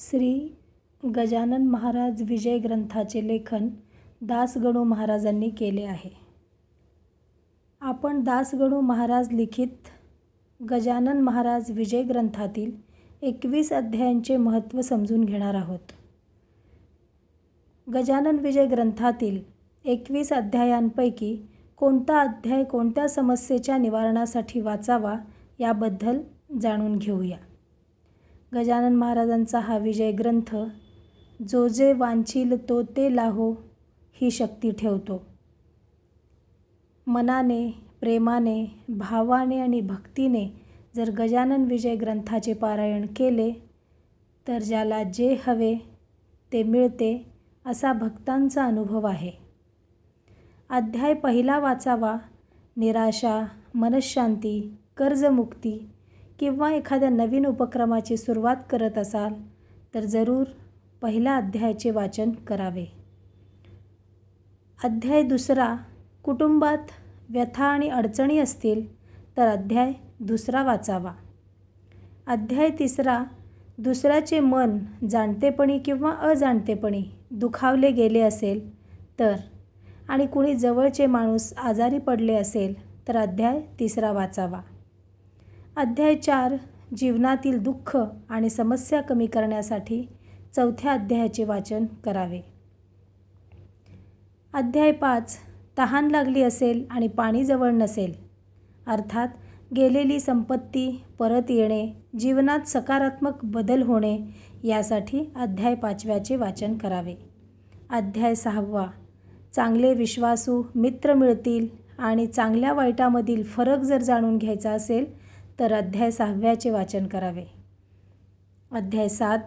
श्री गजानन महाराज विजय ग्रंथाचे लेखन दासगणू महाराजांनी केले आहे. आपण दासगणू महाराज लिखित गजानन महाराज विजय ग्रंथातील एकवीस अध्यायांचे महत्त्व समजून घेणार आहोत. गजानन विजय ग्रंथातील एकवीस अध्यायांपैकी कोणता अध्याय कोणत्या समस्येच्या निवारणासाठी वाचावा याबद्दल जाणून घेऊया. गजानन महाराजांचा हा विजय ग्रंथ जो जे वांछील तो ते लाहो ही शक्ती ठेवतो. मनाने प्रेमाने भावाने आणि भक्तीने जर गजानन विजय ग्रंथाचे पारायण केले तर ज्याला जे हवे ते मिळते असा भक्तांचा अनुभव आहे. अध्याय पहिला वाचावा निराशा मनशांती कर्जमुक्ती किंवा एखाद्या नवीन उपक्रमाची सुरुवात करत असाल तर जरूर पहिल्या अध्यायाचे वाचन करावे. अध्याय दुसरा कुटुंबात व्यथा आणि अडचणी असतील तर अध्याय दुसरा वाचावा. अध्याय तिसरा दुसऱ्याचे मन जाणतेपणी किंवा अजाणतेपणी दुखावले गेले असेल तर आणि कुणी जवळचे माणूस आजारी पडले असेल तर अध्याय तिसरा वाचावा. अध्याय चार जीवनातील दुःख आणि समस्या कमी करण्यासाठी चौथ्या अध्यायाचे वाचन करावे. अध्याय पाच तहान लागली असेल आणि पाणी जवळ नसेल. अर्थात गेलेली संपत्ती परत येणे जीवनात सकारात्मक बदल होणे यासाठी अध्याय पाचव्याचे वाचन करावे. अध्याय सहावा चांगले विश्वासू मित्र मिळतील आणि चांगल्या वाईटामधील फरक जर जाणून घ्यायचा असेल तर अध्याय सहाव्याचे वाचन करावे. अध्याय सात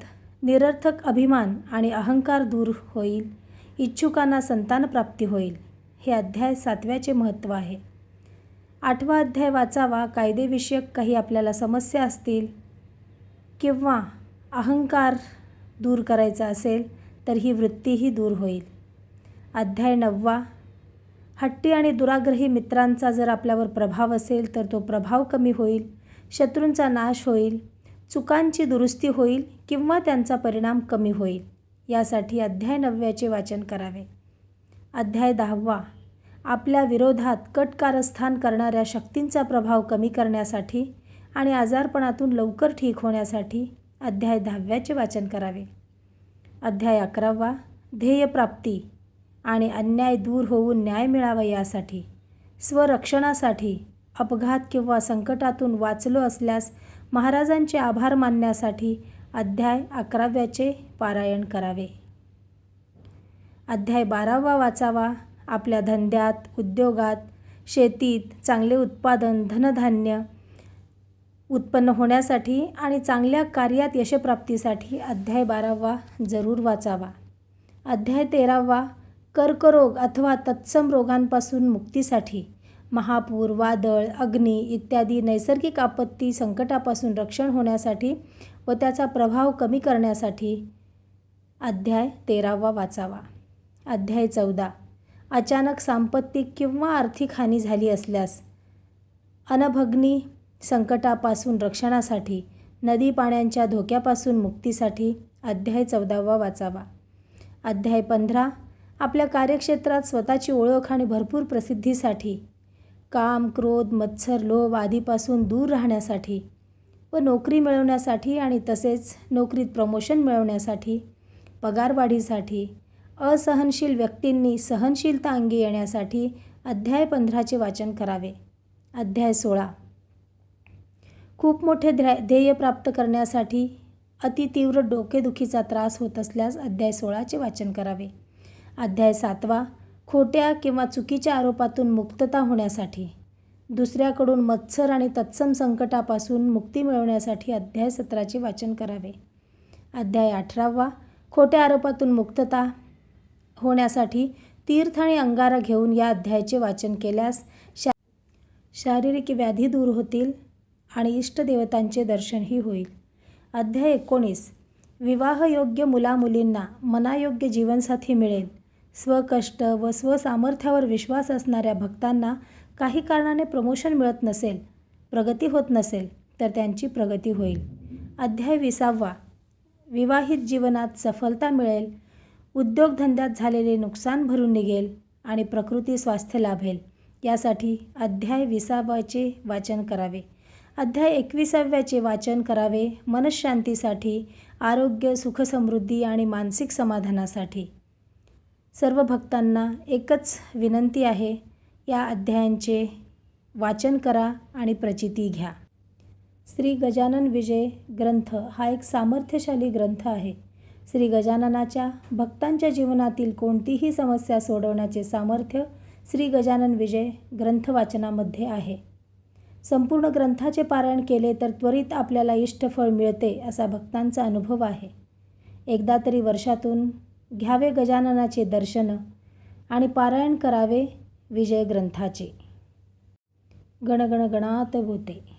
निरर्थक अभिमान आणि अहंकार दूर होईल इच्छुकांना संतानप्राप्ती होईल हे अध्याय सातव्याचे महत्त्व आहे. आठवा अध्याय वाचावा कायदेविषयक काही आपल्याला समस्या असतील किंवा अहंकार दूर करायचा असेल तर ही वृत्तीही दूर होईल. अध्याय नववा हट्टी आणि दुराग्रही मित्रांचा जर आपल्यावर प्रभाव असेल तर तो प्रभाव कमी होईल शत्रूंचा नाश होईल चुकांची दुरुस्ती होईल किंवा त्यांचा परिणाम कमी होईल. यासाठी अध्याय नवव्याचे वाचन करावे. अध्याय दहावा. आपल्या विरोधात कट कारस्थान करणाऱ्या शक्तींचा प्रभाव कमी करण्यासाठी आणि आजारपणातून लवकर ठीक होण्यासाठी अध्याय दहाव्याचे वाचन करावे. अध्याय अकरावा. ध्येयप्राप्ती आणि अन्याय दूर होऊन न्याय मिळावा यासाठी स्वरक्षणासाठी अपघात किंवा संकटातून वाचलो असल्यास महाराजांचे आभार मानण्यासाठी अध्याय अकराव्याचे पारायण करावे. अध्याय बारावा वाचावा. आपल्या धंद्यात उद्योगात शेतीत चांगले उत्पादन धनधान्य उत्पन्न होण्यासाठी आणि चांगल्या कार्यात यशप्राप्तीसाठी अध्याय बारावा जरूर वाचावा. अध्याय तेरावा कर्करोग अथवा तत्सम रोगांपासून मुक्तीसाठी. महापूर वादळ अग्नी इत्यादी नैसर्गिक आपत्ती संकटापासून रक्षण होण्यासाठी व त्याचा प्रभाव कमी करण्यासाठी अध्याय तेरावा वाचावा. अध्याय चौदा. अचानक सांपत्तिक किंवा आर्थिक हानी झाली असल्यास अनभग्नी संकटापासून रक्षणासाठी नदी पाण्यांच्या धोक्यापासून मुक्तीसाठी अध्याय चौदावा वाचावा. अध्याय पंधरा. आपल्या कार्यक्षेत्रात स्वतःची ओळख आणि भरपूर प्रसिद्धीसाठी काम क्रोध मत्सर लोभ आदीपासून दूर राहण्यासाठी व नोकरी मिळवण्यासाठी आणि तसेच नोकरीत प्रमोशन मिळवण्यासाठी पगारवाढीसाठी असहनशील व्यक्तींनी सहनशीलता अंगी येण्यासाठी अध्याय पंधराचे वाचन करावे. अध्याय सोळा. खूप मोठे ध्या ध्येय प्राप्त करण्यासाठी अतितीव्र डोकेदुखीचा त्रास होत असल्यास अध्याय सोळाचे वाचन करावे. अध्याय सातवा. खोट्या किंवा चुकीच्या आरोपातून मुक्तता होण्यासाठी दुसऱ्याकडून मत्सर आणि तत्सम संकटापासून मुक्ती मिळवण्यासाठी अध्याय सत्राचे वाचन करावे. अध्याय अठरावा खोट्या आरोपातून मुक्तता होण्यासाठी तीर्थ आणि अंगारा घेऊन या अध्यायाचे वाचन केल्यास शा शारीरिक व्याधी दूर होतील आणि इष्टदेवतांचे दर्शनही होईल. अध्याय एकोणीस विवाहयोग्य मुलामुलींना मनायोग्य जीवनसाथी मिळेल. स्वकष्ट व स्वसामर्थ्यावर विश्वास असणाऱ्या भक्तांना काही कारणाने प्रमोशन मिळत नसेल प्रगती होत नसेल तर त्यांची प्रगती होईल. अध्याय विसावा. विवाहित जीवनात सफलता मिळेल उद्योगधंद्यात झालेले नुकसान भरून निघेल आणि प्रकृती स्वास्थ्य लाभेल. यासाठी अध्याय विसावाचे वाचन करावे. अध्याय एकविसाव्याचे वाचन करावे मनशांतीसाठी आरोग्य सुखसमृद्धी आणि मानसिक समाधानासाठी. सर्व भक्तांना एकच विनंती आहे या अध्यायांचे वाचन करा आणि प्रचिती घ्या. श्री गजानन विजय ग्रंथ हा एक सामर्थ्यशाली ग्रंथ आहे. श्री गजाननाच्या भक्तांच्या जीवनातील कोणतीही समस्या सोडवण्याचे सामर्थ्य श्री गजानन विजय ग्रंथ वाचनामध्ये आहे. संपूर्ण ग्रंथाचे पारायण केले तर त्वरित आपल्याला इष्टफळ मिळते असा भक्तांचा अनुभव आहे. एकदा तरी वर्षातून घ्यावे गजाननाचे दर्शन आणि पारायण करावे विजय ग्रंथाचे गणगण गणात होते.